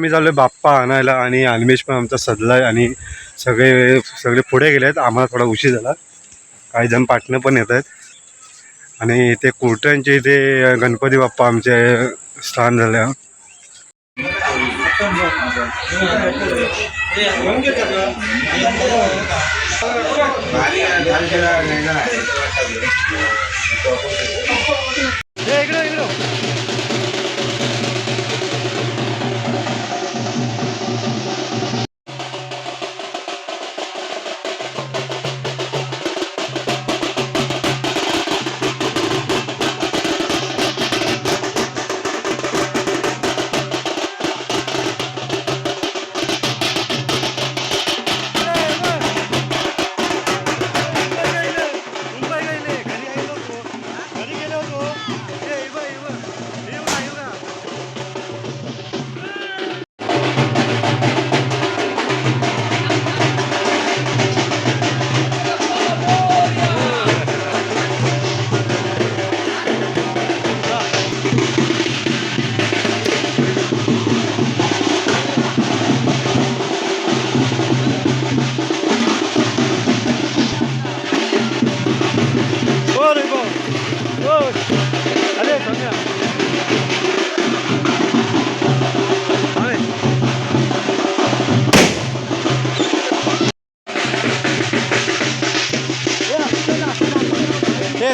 मी झालोय बाप्पा आणायला आणि अल्मेश पण आमचा सजलाय आणि सगळे सगळे पुढे गेले आहेत. आम्हाला थोडा उशीर झाला. काही जण पाटणं पण येत आहेत. आणि इथे कुर्ट्यांचे इथे गणपती बाप्पा आमचे स्थान झाले हे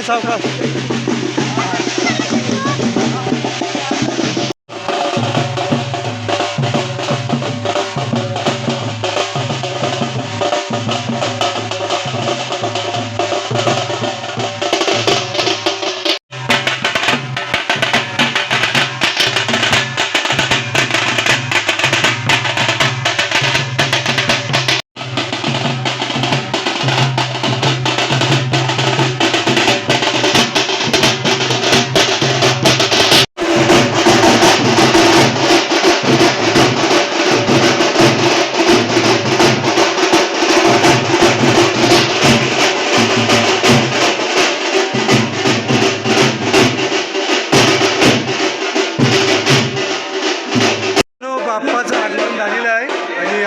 सावकाश बाप्पाचं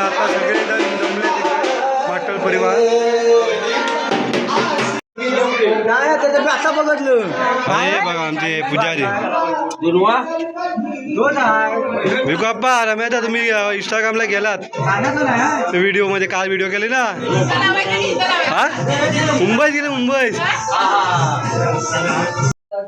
आता सगळेजण जमले तिथे. पाटल परिवार. नाही त्याचं मी आता बघितलं. हे बघा आमचे पुजारी. दोन आहे. तुम्ही इंस्टाग्रामला गेलात. नाही व्हिडिओमध्ये काल व्हिडिओ केले ना? हा? मुंबईत गेले मुंबईत.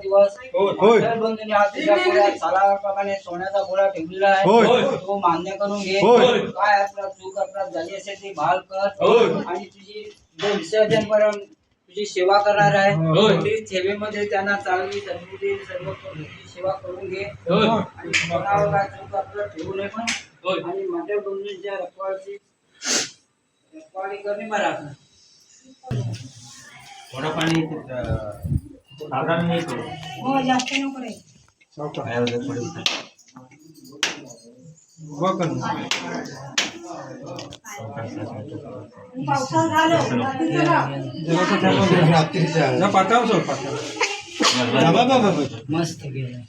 दिवस होय. बंधूंनी हा तुझ्या पुढ्यात सालाप्रमाणे सोन्याचा गोळा ठेवलेला आहे. होय. तो मान्य करून घे. होय. काय अपराध चूक अपराध झाली असेल ती भाल कर. आणि तुझी जो विसर्जन पर्यंत तुझी सेवा करणार आहे ती सेवेमध्ये त्यांना चांगली सद्बुद्धी सर्व सेवा करून घे. आणि कोणावर काय चूक अपराध ठेवू नये पण. आणि माझ्या बंधूंच्या रखवाळची रखवाळी करणे मला मस्त गेलं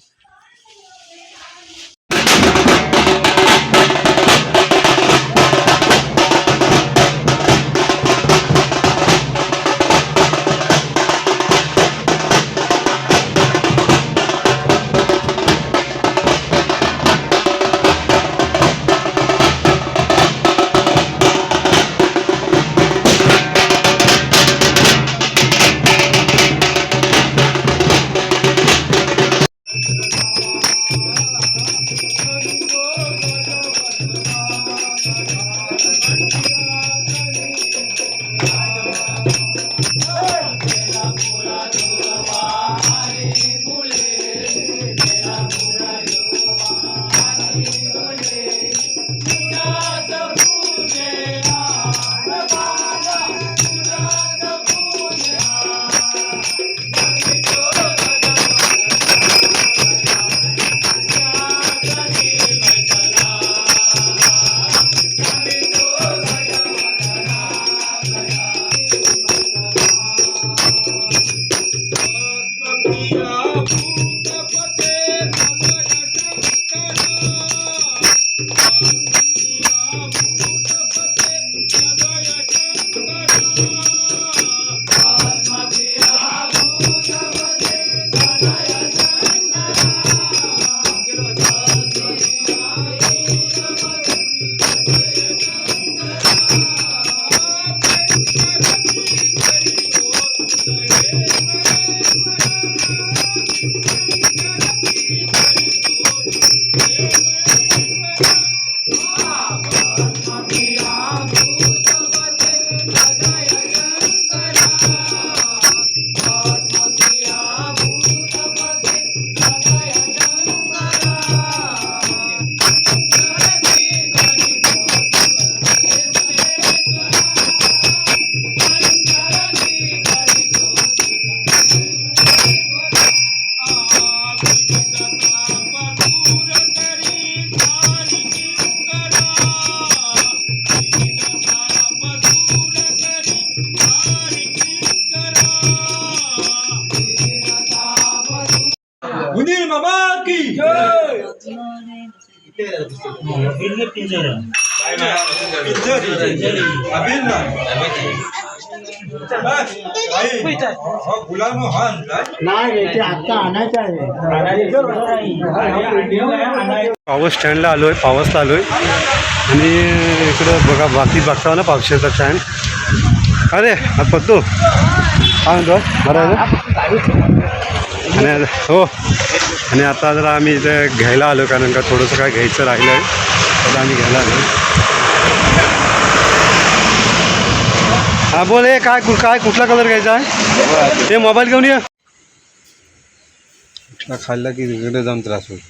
गुलाम हा नाही ते आता आणायचं आहे. पॉवर स्टँडला आलो आहे पावसला आलो आहे आणि इकडं बघा बाकी बघता ना पावसाचा स्टँड अरे हा पत्तो? हा म्हणतो बरं आणि हो. आणि आता जरा आम्ही इथं घ्यायला आलो कारण का थोडंसं काय घ्यायचं राहिलं आहे तर आम्ही घ्यायला आलो. हा बोल हे काय काय कुठला कलर घ्यायचा आहे? ते मोबाईल घेऊन ये. कुठला खाल्ला की तिकडे जाऊन त्रास होईल?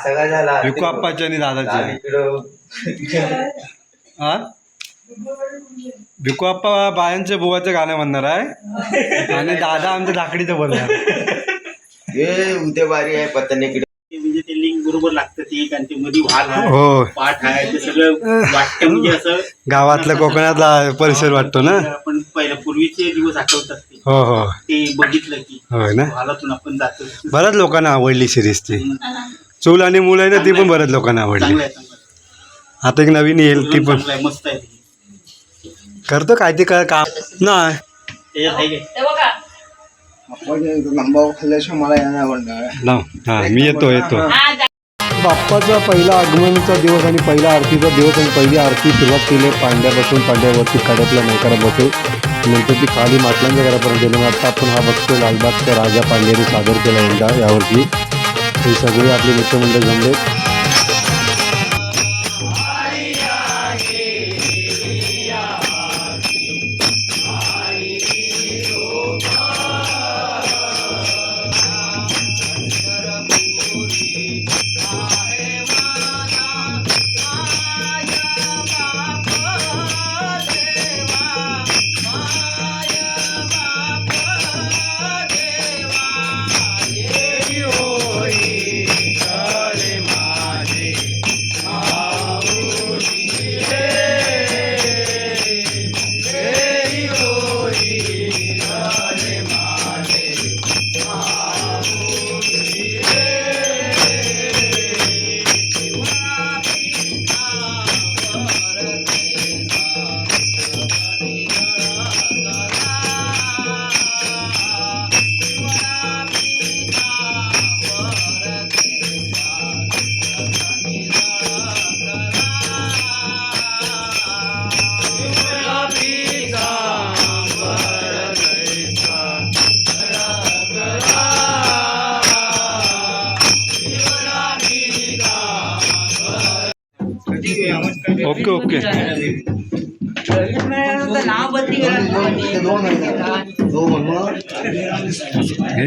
असं काय झाला. विकू आप्पाची आणि दादाची. हा? भिकू आप्पा बायांच्या बुवाचं गाणं म्हणणार आहे. आणि दादा आमच्या धाकडीचं बोलणार. हे उद्या बारी आहे पतंगीकडे म्हणजे ते लिंक बरोबर लागतं ते आणि ते मध्ये वाल आहे हो. पाठ आहे ते सगळं वाटतं म्हणजे असं गावातल्या कोकणातला परिसर वाटतो ना? आपण पहिलं पूर्वीचे दिवस आठवतात ते. हो हो. ते बघितलं की होय ना? वालातून आपण जातो. बऱ्याच लोकांना आवडली सिरीज ती. चूल आणि मूल आहे ना ती पण बऱ्याच लोकांना आवडली. आहे आहे. आता एक नवीन येईल ती पण. आहे मस्त आहे. करतो काय ते काय काम नाही. आहे खाल्ल्याशिवाय मला येणार आवडणार ना हा मी येतो येतो. बाप्पाचा पहिला आगमनाचा दिवस आणि पहिला आरतीचा दिवस आणि पहिली आरती सुरुवात केली पांड्यापासून पांड्यावरती कड्यातल्या नौकरापासून नंतर ती खाली माटलांच्या घरापर्यंत गेलो आता आपण हा बघतो लालबागचा राजा पांड्याने सादर केला यंदा यावर्षी हे सगळे आपले मित्रमंडळ जमलेत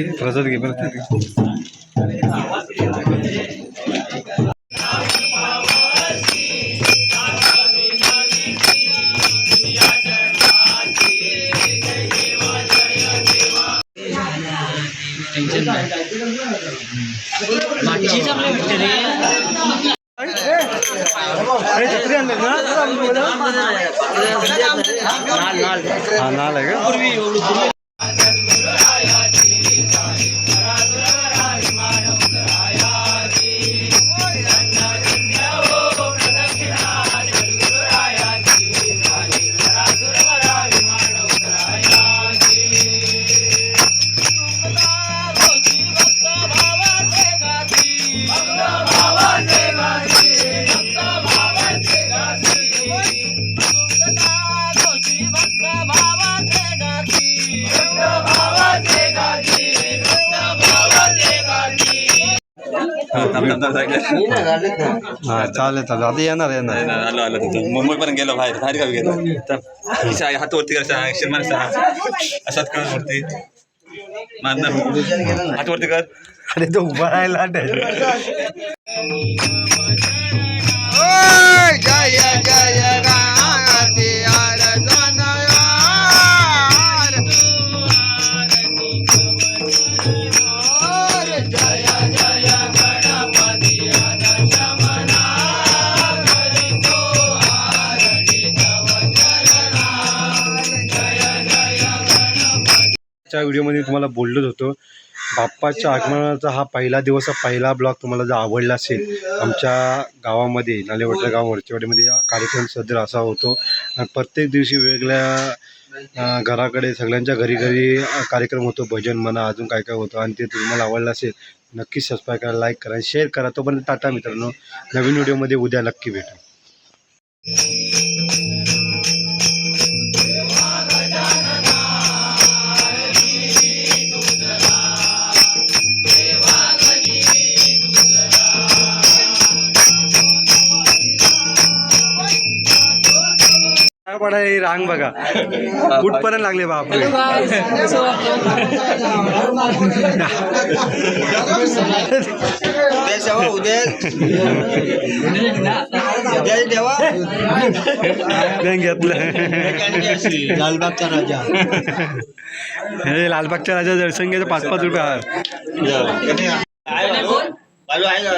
हे प्रसाद हा चालेल चालेल. आता येणार येणार. आलो आलो. तिथं मुंबई पर्यंत गेलो बाहेर बाहेर गावी गेलो? तर हात वरती करायचा ऍक्शन मारायचा असाच कर वरती. मारणार हात वरती कर. अरे तो उभा राहिला. जय जय गाते व्हिडिओमध्ये तुम्हाला बोललोच होतो. बाप्पाच्या आगमनाचा हा पहिला दिवस हा पहिला ब्लॉग तुम्हाला जर आवडला असेल आमच्या गावामध्ये नालेवटल्या गाव वरचेवाडीमध्ये कार्यक्रम सदर असा होतो. आणि प्रत्येक दिवशी वेगवेगळ्या घराकडे सगळ्यांच्या घरी घरी कार्यक्रम होतो. भजन म्हणा अजून काय काय होतं. आणि ते तुम्हाला आवडलं असेल नक्कीच सबस्क्राईब करा लाईक करा शेअर करा. तोपर्यंत टाटा मित्रांनो. नवीन व्हिडिओमध्ये उद्या नक्की भेटू. पडा ही रांग बघा कुठपर्यंत लागले बापरे उद्या सेवा उद्या उद्या देवा नाही घेतलं लालबागचा राजा हे लालबागच्या राजा दर्शन घ्यायचं पाच पाच रुपये हार बालू आहे का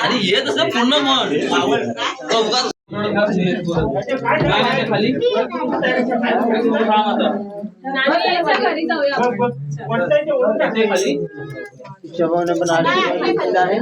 आणि हे तसं पूर्ण म्हण खाली घरी जाऊया खाली। शबाने पण आरती केलेलं आहे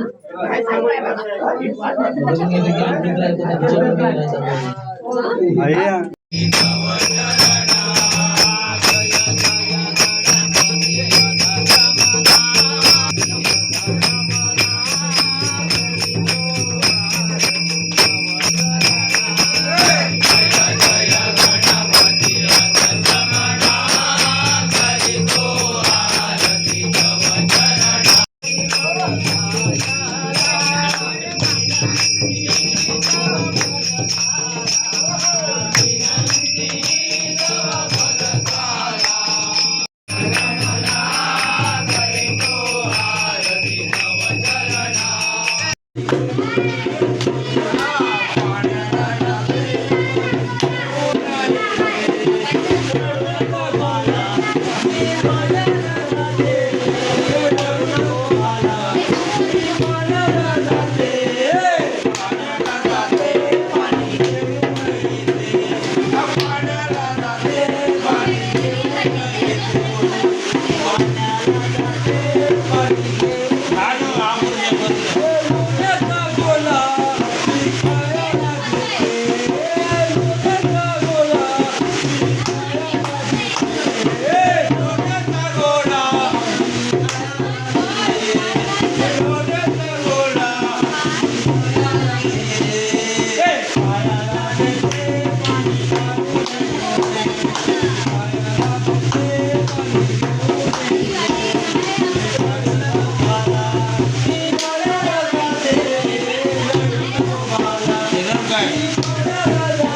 Yeah.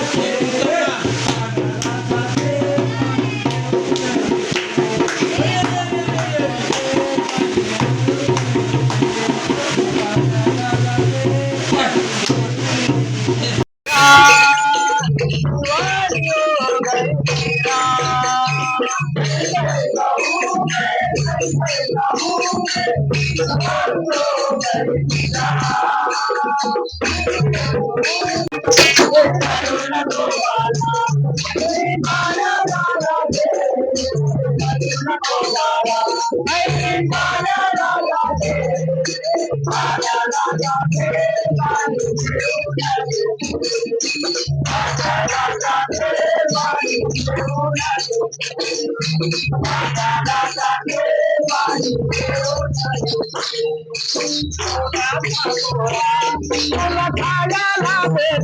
I'm